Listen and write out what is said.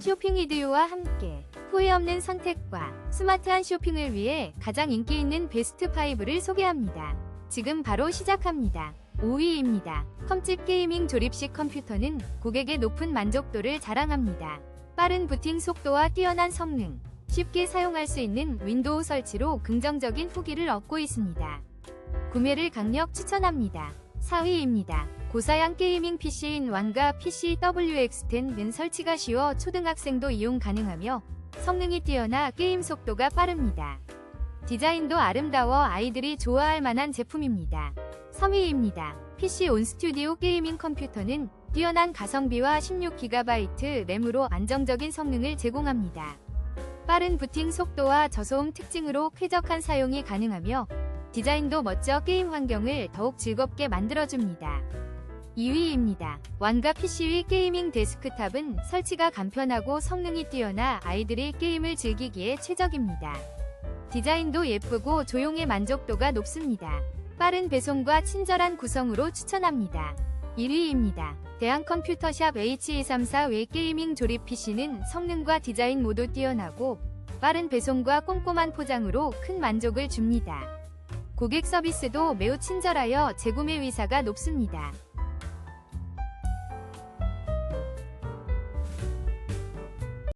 쇼핑 이디오와 함께 후회 없는 선택과 스마트한 쇼핑을 위해 가장 인기 있는 베스트 5를 소개합니다. 지금 바로 시작합니다. 5위입니다. 컴집 게이밍 조립식 컴퓨터는 고객의 높은 만족도를 자랑합니다. 빠른 부팅 속도와 뛰어난 성능, 쉽게 사용할 수 있는 윈도우 설치로 긍정적인 후기를 얻고 있습니다. 구매를 강력 추천합니다. 4위입니다. 고사양 게이밍 PC인 왕가 PC WX10은 설치가 쉬워 초등학생도 이용 가능하며 성능이 뛰어나 게임 속도가 빠릅니다. 디자인도 아름다워 아이들이 좋아할 만한 제품입니다. 3위입니다. PC 온 스튜디오 게이밍 컴퓨터는 뛰어난 가성비와 16GB 램으로 안정적인 성능을 제공합니다. 빠른 부팅 속도와 저소음 특징으로 쾌적한 사용이 가능하며 디자인도 멋져 게임 환경을 더욱 즐겁게 만들어줍니다. 2위입니다. 완가 PC위 게이밍 데스크탑은 설치가 간편하고 성능이 뛰어나 아이들이 게임을 즐기기에 최적입니다. 디자인도 예쁘고 조용해 만족도가 높습니다. 빠른 배송과 친절한 구성으로 추천합니다. 1위입니다. 대한컴퓨터샵 H234 외 게이밍 조립 PC는 성능과 디자인 모두 뛰어나고 빠른 배송과 꼼꼼한 포장으로 큰 만족을 줍니다. 고객 서비스도 매우 친절하여 재구매 의사가 높습니다.